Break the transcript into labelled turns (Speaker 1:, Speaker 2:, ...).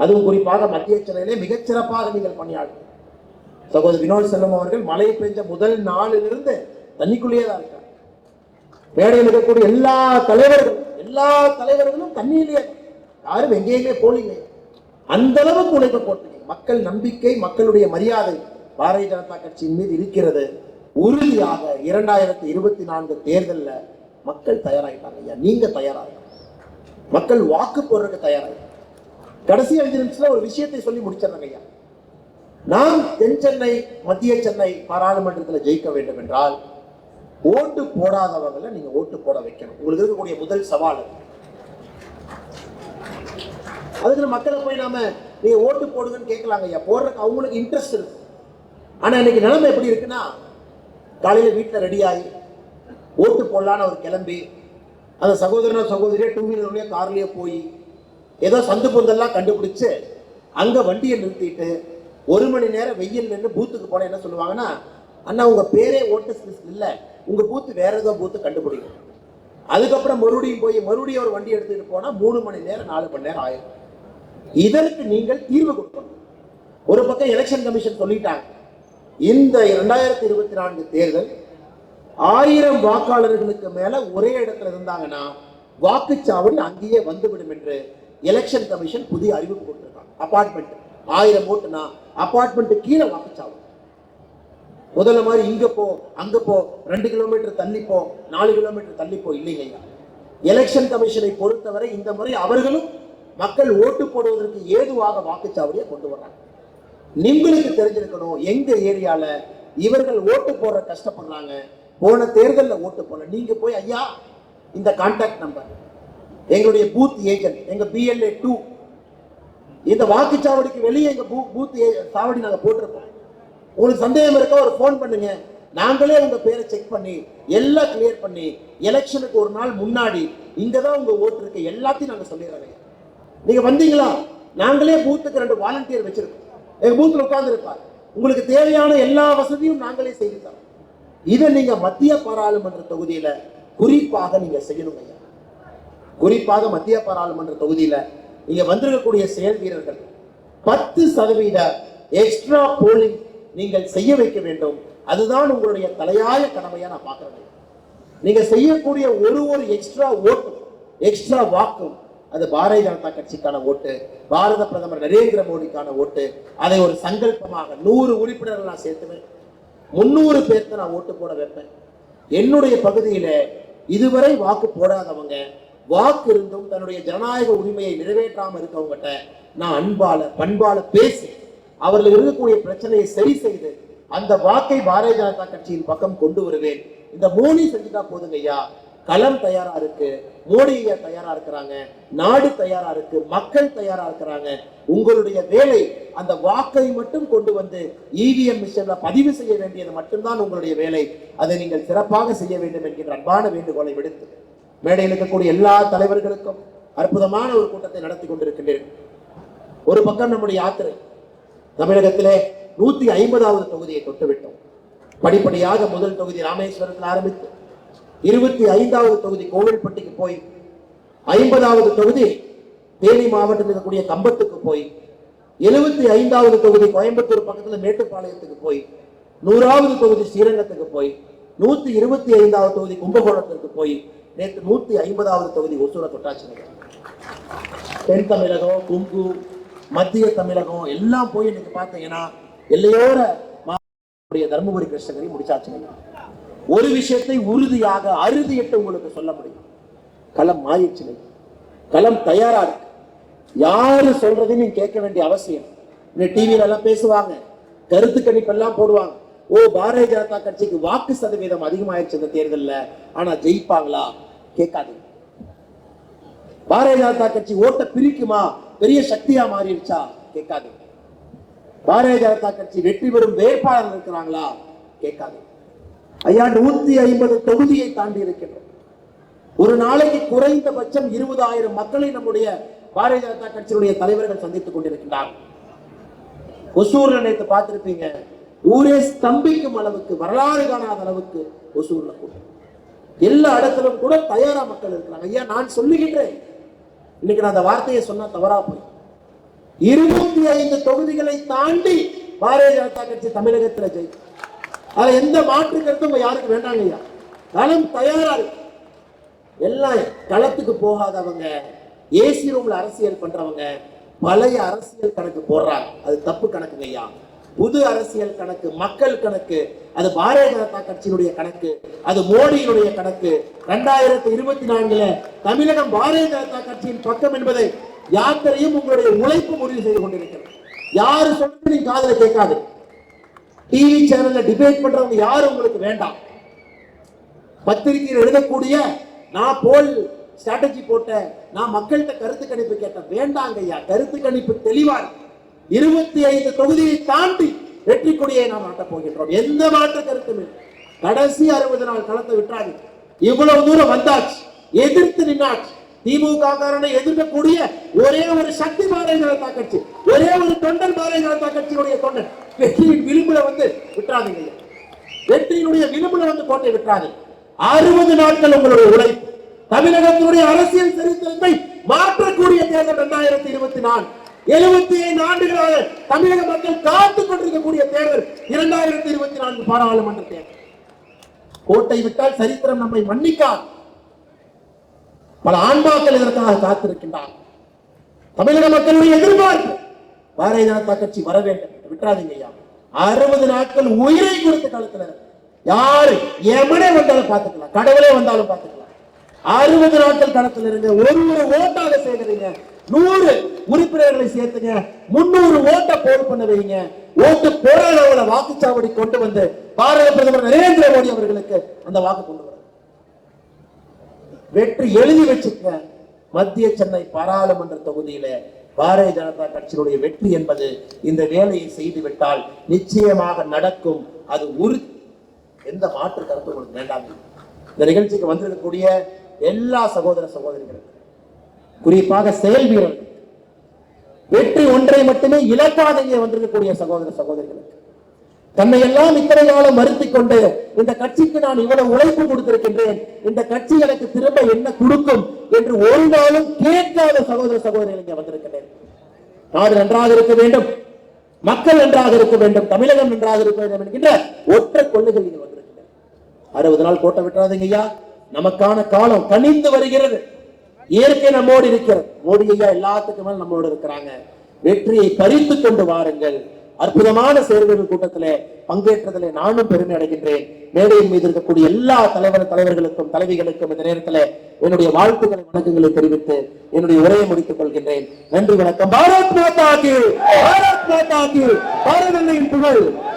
Speaker 1: அதுவும் குறிப்பாக மத்திய சென்னையிலே மிகச்சிறப்பாக நீங்கள் பணியாற்றும் சகோதரர் வினோத் செல்வம் அவர்கள் மழை பெஞ்ச முதல் நாளிலிருந்து தண்ணிக்குள்ளேயே தான் இருக்காங்க மேடையில் இருக்கக்கூடிய எல்லா தலைவர்களும் எல்லா தலைவர்களும் தண்ணியிலேயே யாரும் எங்கேயுமே போலீங்க அந்த அளவுக்கு உழைப்பு போட்டீங்க மக்கள் நம்பிக்கை மக்களுடைய மரியாதை பாரதிய ஜனதா கட்சியின் மீது இருக்கிறது. உறுதியாக இரண்டாயிரத்தி இருபத்தி நான்கு தேர்தலில் மக்கள் தயாராகிட்டாங்க ஐயா. நீங்க தயாராக மக்கள் வாக்கு போடுறதுக்கு தயாராக கடைசி அஞ்சு நிமிஷத்துல ஒரு விஷயத்தை சொல்லி முடிச்சிடறாங்க ஐயா. நாம் தென் சென்னை மத்திய சென்னை பாராளுமன்றத்தில் ஜெயிக்க வேண்டும் என்றால் ஓட்டு போடாதவங்களை நீங்க ஓட்டு போட வைக்கணும். உங்களுக்கு இருக்கக்கூடிய முதல் சவால் அதுக்கு மக்களை போய் நாம நீங்க ஓட்டு போடுங்கன்னு கேட்கலாங்க ஐயா. போடுறதுக்கு அவங்களுக்கு இன்ட்ரெஸ்ட் இருக்கு. ஆனா இன்னைக்கு நிலைமை எப்படி இருக்குன்னா காலையில வீட்டில் ரெடி ஆகி ஓட்டு போடலான்னு அவர் கிளம்பி அந்த சகோதரனோ சகோதரியே டூ வீலர்லயோ கார்லயோ போய் ஏதோ சந்து பொந்தெல்லாம் கண்டுபிடிச்சு அங்கே வண்டியை நிறுத்திட்டு ஒரு மணி நேரம் வெயில் நின்று பூத்துக்கு போன என்ன சொல்லுவாங்கன்னா அண்ணா உங்கள் பேரே ஓட்டர்ஸ் லிஸ்ட் இல்லை. உங்கள் பூத்து வேற ஏதோ பூத்து கண்டுபிடிக்கும். அதுக்கப்புறம் மறுபடியும் போய் மறுபடியும் ஒரு வண்டி எடுத்துகிட்டு போனால் மூணு மணி நேரம் நாலு மணி நேரம் ஆயிரும். இதற்கு நீங்கள் தீர்வு கொடுக்கணும். ஒரு பக்கம் எலெக்ஷன் கமிஷன் சொல்லிட்டாங்க. இந்த இரண்டாயிரத்தி இருபத்தி நான்கு தேர்தல் ஆயிரம் வாக்காளர்களுக்கு மேல ஒரே இடத்துல இருந்தாங்கன்னா வாக்குச்சாவடி அங்கேயே வந்துவிடும் என்று எலெக்ஷன் கமிஷன் புதிய அறிவிப்பு கொடுத்துருக்காங்க. அபார்ட்மெண்ட் ஆயிரம் ஓட்டுனா அப்பார்ட்மெண்ட் கீழே வாக்குச்சாவும் முதல்ல மாதிரி இங்க போ அங்க போ ரெண்டு கிலோமீட்டர் தள்ளி போ நாலு கிலோமீட்டர் தள்ளி போ இல்லைங்கய்யா எலெக்ஷன் கமிஷனை பொறுத்தவரை இந்த முறை அவர்களும் மக்கள் ஓட்டு போடுவதற்கு ஏதுவாக வாக்குச்சாவடியை கொண்டு வர்றாங்க. உங்களுக்கு தெரிஞ்சிருக்கணும் எங்க ஏரியால இவர்கள் ஓட்டு போடுற கஷ்டப்படுறாங்க. போன தேர்தலில் ஓட்டு போட நீங்க போய் ஐயா இந்த கான்டாக்ட் நம்பர் எங்களுடைய பூத் ஏஜென்ட் எங்க பிஎல்ஏ டூ இந்த வாக்குச்சாவடிக்கு வெளியே எங்க பூ பூத் ஏ- சாவடி நாங்க போட்டிருக்கோம். உங்களுக்கு சந்தேகம் இருக்கா ஒரு ஃபோன் பண்ணுங்க. நாங்களே உங்க பேரை செக் பண்ணி எல்லாம் கிளியர் பண்ணி எலெக்ஷனுக்கு ஒரு நாள் முன்னாடி இங்க தான் உங்க ஓட்டு இருக்கு. எல்லாத்தையும் நாங்க சொல்லிடுறோம். நீங்க வந்தீங்களா? நாங்களே பூத்துக்கு ரெண்டு வாலண்டியர் வச்சிருக்கோம். எங்க பூத்துல உட்கார்ந்து இருப்பார் உங்களுக்கு தேவையான எல்லா வசதியும் நாங்களே செய்து தரோம். இதை நீங்க மத்திய பாராளுமன்ற தொகுதியில குறிப்பாக நீங்க செய்யணும் ஐயா. குறிப்பாக மத்திய பாராளுமன்ற தொகுதியில இங்க வந்திருக்கக்கூடிய செயல் வீரர்கள் பத்து சதவீத எக்ஸ்ட்ரா போலிங் நீங்கள் செய்ய வைக்க வேண்டும். அதுதான் உங்களுடைய தலையாய கடமையா நான் பார்க்கிறேன். நீங்க செய்யக்கூடிய ஒரு ஒரு எக்ஸ்ட்ரா ஓட்டும் எக்ஸ்ட்ரா வாக்கும் அது பாரதிய ஜனதா கட்சிக்கான ஓட்டு பாரத பிரதமர் நரேந்திர மோடிக்கான ஓட்டு அதை ஒரு சங்கல்பமாக நூறு உறுப்பினர்கள் நான் சேர்த்துவேன். முன்னூறு பேர்த்த நான் ஓட்டு போட வைப்பேன். என்னுடைய பகுதியில இதுவரை வாக்கு போடாதவங்க வாக்கு இருந்தும் தன்னுடைய ஜனநாயக உரிமையை நிறைவேற்றாம இருக்கவங்ககிட்ட நான் அன்பால பண்பால பேசி அவர்கள் இருக்கக்கூடிய பிரச்சனையை சரி செய்து அந்த வாக்கை பாரதிய ஜனதா கட்சியின் பக்கம் கொண்டு வருவேன். இந்த மோடி செஞ்சுட்டா போதுங்க ஐயா. களம் தயாரா இருக்கு மோடி ஐயா தயாரா இருக்கிறாங்க நாடு தயாரா இருக்கு மக்கள் தயாரா இருக்கிறாங்க. உங்களுடைய வேலை அந்த வாக்கை மட்டும் கொண்டு வந்து இவிஎம் மிஷன்ல பதிவு செய்ய வேண்டியது மட்டும்தான் உங்களுடைய வேலை. அதை நீங்கள் சிறப்பாக செய்ய வேண்டும் என்கின்ற அன்பான வேண்டுகோளை விடுத்து மேடையில் இருக்கக்கூடிய எல்லா தலைவர்களுக்கும் அற்புதமான ஒரு கூட்டத்தை நடத்தி கொண்டிருக்கின்றேன். ஒரு பக்கம் நம்முடைய யாத்திரை தமிழகத்திலே நூத்தி ஐம்பதாவது தொகுதியை தொட்டுவிட்டோம். படிப்படியாக முதல் தொகுதி ராமேஸ்வரத்தில் ஆரம்பித்து இருபத்தி ஐந்தாவது தொகுதி கோவில்பட்டிக்கு போய் ஐம்பதாவது தொகுதி தேனி மாவட்டத்தில் இருக்கக்கூடிய கம்பத்துக்கு போய் எழுபத்தி ஐந்தாவது தொகுதி கோயம்புத்தூர் பக்கத்தில் மேட்டுப்பாளையத்துக்கு போய் நூறாவது தொகுதி ஸ்ரீரங்கத்துக்கு போய் நூத்தி இருபத்தி ஐந்தாவது தொகுதி கும்பகோணத்திற்கு போய் நேற்று நூத்தி ஐம்பதாவது தொகுதி ஒசூரை தொட்டாச்சு தென் தமிழகம் குங்கு மத்திய தமிழகம் எல்லாம் போய் இன்னைக்கு பார்த்தீங்கன்னா எல்லையோர மாவட்டத்துடைய தருமபுரி கிருஷ்ணகிரி முடிச்சாச்சுங்க ஒரு விஷயத்தை உறுதியாக அறுதியிட்டு உங்களுக்கு சொல்ல முடியும். களம் மாயிடுச்சு களம் தயாரா இருக்கு. யாரு சொல்றதையும் நீங்க கேட்க வேண்டிய அவசியம். இன்னும் டிவியில எல்லாம் பேசுவாங்க. கருத்து கணிப்பெல்லாம் போடுவாங்க. ஓ பாரதிய ஜனதா கட்சிக்கு வாக்கு சதவீதம் அதிகமாயிருச்சு இந்த தேர்தலில். ஆனா ஜெயிப்பாங்களா? கேட்காதீங்க. பாரதிய ஜனதா கட்சி ஓட்ட பிரிக்குமா? பெரிய சக்தியா மாறிடுச்சா? கேட்காதீங்க. பாரதிய ஜனதா கட்சி வெற்றி பெறும் வேட்பாளர் இருக்கிறாங்களா? கேட்காதீங்க. ஐயா நூத்தி ஐம்பது தொகுதியை தாண்டி இருக்கின்றோம் ஒரு நாளைக்கு குறைந்தபட்சம் இருபதாயிரம் மக்களை நம்முடைய பாரதிய ஜனதா கட்சியினுடைய தலைவர்கள் சந்தித்துக் கொண்டிருக்கிறார் ஒசூர்ல நேற்று பார்த்திருப்பீங்க. ஊரே ஸ்தம்பிக்கும் அளவுக்கு வரலாறு காணாத அளவுக்கு ஒசூர்ல கூட்டம். எல்லா இடத்திலும் கூட தயாரா மக்கள் இருக்கிறாங்க. ஐயா நான் சொல்லுகின்றேன். இன்னைக்கு நான் அந்த வார்த்தையை சொன்னா தவறா போய். இருபத்தி ஐந்து தொகுதிகளை தாண்டி பாரதிய ஜனதா கட்சி தமிழகத்தில் ஜெயிக்கும். அதுல எந்த மாற்று கருத்தும் யாருக்கு வேண்டாங்க ஐயா? களம் தயாரா இருக்கு. எல்லாம் களத்துக்கு போகாதவங்க ஏசி ரூம்ல அரசியல் பண்றவங்க பழைய அரசியல் கணக்கு போடுறாங்க. அது தப்பு கணக்குங்க ஐயா. புது அரசியல் கணக்கு மக்கள் கணக்கு அது பாரதிய ஜனதா கட்சியினுடைய கணக்கு அது மோடியினுடைய கணக்கு. ரெண்டாயிரத்தி இருபத்தி நான்குல தமிழகம் பாரதிய ஜனதா கட்சியின் பக்கம் என்பதை யாத்திரையும் உங்களுடைய உழைப்பு முடிவு செய்து கொண்டிருக்கிறது. யாரு சொல்றது நீங்க காதலை கேட்காது. டிவி சேனல்ல டிபேட் பண்றவங்க யாரும் உங்களுக்கு வேண்டாம். பத்திரிகையில் எழுதக்கூடிய நான் போல் ஸ்ட்ராட்டஜி போட்ட நான் மக்கள்கிட்ட கருத்து கணிப்பு கேட்டேன் வேண்டாங்க ஐயா. கருத்து கணிப்பு தெளிவா இருக்கு. இருபத்தி ஐந்து தொகுதியை தாண்டி வெற்றி கொடியை நாம் ஆட்டப் போகின்றோம். எந்த மாற்று கருத்துமே. கடைசி அறுபது நாள் களத்தை விட்டாங்க இவ்வளவு தூரம் வந்தாச்சு. எதிர்த்து நின்னாச்சு. திமுக காரனை எதிர்க்கக்கூடிய ஒரே ஒரு சக்தி பாரதிய ஜனதா கட்சி ஒரே ஒரு தொண்டன் பாரதிய ஜனதா கட்சியினுடைய தொண்டன். வெற்றியின் விளிம்புல வந்து விட்டாதீங்க வெற்றியினுடைய விளிம்புல வந்து கோட்டை விட்டாதீங்க அறுபது நாட்கள் உங்களுடைய உழைப்பு. தமிழகத்தினுடைய அரசியல் சரித்திரத்தை மாற்றக்கூடிய தேர்தல் இரண்டாயிரத்தி இருபத்தி நாலு எழுபத்தி ஐந்து ஆண்டுகளாக தமிழக மக்கள் காத்துக் கொண்டிருக்கக்கூடிய தேர்தல் இரண்டாயிரத்தி இருபத்தி நான்கு பாராளுமன்ற தேர்தல். கோட்டை விட்டால் சரித்திரம் நம்மை மன்னிக்காது. பல ஆன்மாக்கள் இதற்காக காத்திருக்கின்றார் தமிழக மக்களுடைய எதிர்பார்ப்பு பாரதிய ஜனதா கட்சி வர வேண்டும் விட்டுறாதீங்க ஐயா. அறுபது நாட்கள் உயிரை கொடுத்த காலத்துல யாரு எமனே வந்தாலும் பார்த்துக்கலாம் கடவுளே வந்தாலும் பார்த்துக்கலாம். அறுபது நாட்கள் களத்தில் இருங்க ஒரு ஒரு ஓட்டாக சேகரிங்க. நூறு உறுப்பினர்களை சேர்த்துங்க. முன்னூறு ஓட்டை போல் பண்ண வைங்க. ஓட்டு போராடவங்களை வாக்குச்சாவடி கொண்டு வந்து பாரத பிரதமர் நரேந்திர மோடி அவர்களுக்கு அந்த வாக்கு கொண்டு வர. வெற்றி எழுதி வச்சுக்க மத்திய சென்னை பாராளுமன்ற தொகுதியில பாரதிய ஜனதா கட்சியினுடைய வெற்றி என்பது இந்த வேலையை செய்து விட்டால் நிச்சயமாக நடக்கும். அது உறுதி. எந்த மாற்று கருத்து உங்களுக்கு வேண்டாம். இந்த நிகழ்ச்சிக்கு வந்திருக்கக்கூடிய எல்லா சகோதர சகோதரிகளுக்கும். குறிப்பாக செயல் வீரர்கள். வெற்றி ஒன்றை மட்டுமே இலக்காதையே வந்திருக்கக்கூடிய சகோதர சகோதரிகளுக்கு. தன்னை எல்லாம் இத்தனை காலம் வருத்திக் கொண்டு இந்த கட்சிக்கு நான் இவ்வளவு உழைப்பு கொடுத்திருக்கின்றேன் இந்த கட்சி எனக்கு திரும்ப என்ன கொடுக்கும் என்று ஒரு நாளும் கேட்காத சகோதர சகோதரிகள் இங்கே வந்திருக்கிறேன் நாடு நன்றாக இருக்க வேண்டும் மக்கள் நன்றாக இருக்க வேண்டும் தமிழகம் நன்றாக இருக்க வேண்டும் என்கின்ற ஒற்றை கொள்கைகள் இங்கே வந்திருக்கின்றன. அறுபது நாள் கோட்டை விட்டுறாதீங்க ஐயா. நமக்கான காலம் கனிந்து வருகிறது. இயற்கை நம்மோடு இருக்கிறது. மோடி ஐயா எல்லாத்துக்கு மேல நம்மோடு இருக்கிறாங்க. வெற்றியை பறித்து கொண்டு வாருங்கள். அற்புதமான செயல்கள் கூட்டத்திலே பங்கேற்றதிலே நானும் பெருமை அடைகின்றேன். மேடையின் மீது இருக்கக்கூடிய எல்லா தலைவர் தலைவர்களுக்கும் தலைவிகளுக்கும் இந்த நேரத்தில் என்னுடைய வாழ்த்துக்களை வணக்கங்களை தெரிவித்து என்னுடைய உரையை முடித்துக் கொள்கின்றேன். நன்றி வணக்கம். பாரத் மாதா பாரத் மாதா கி. புகழ்.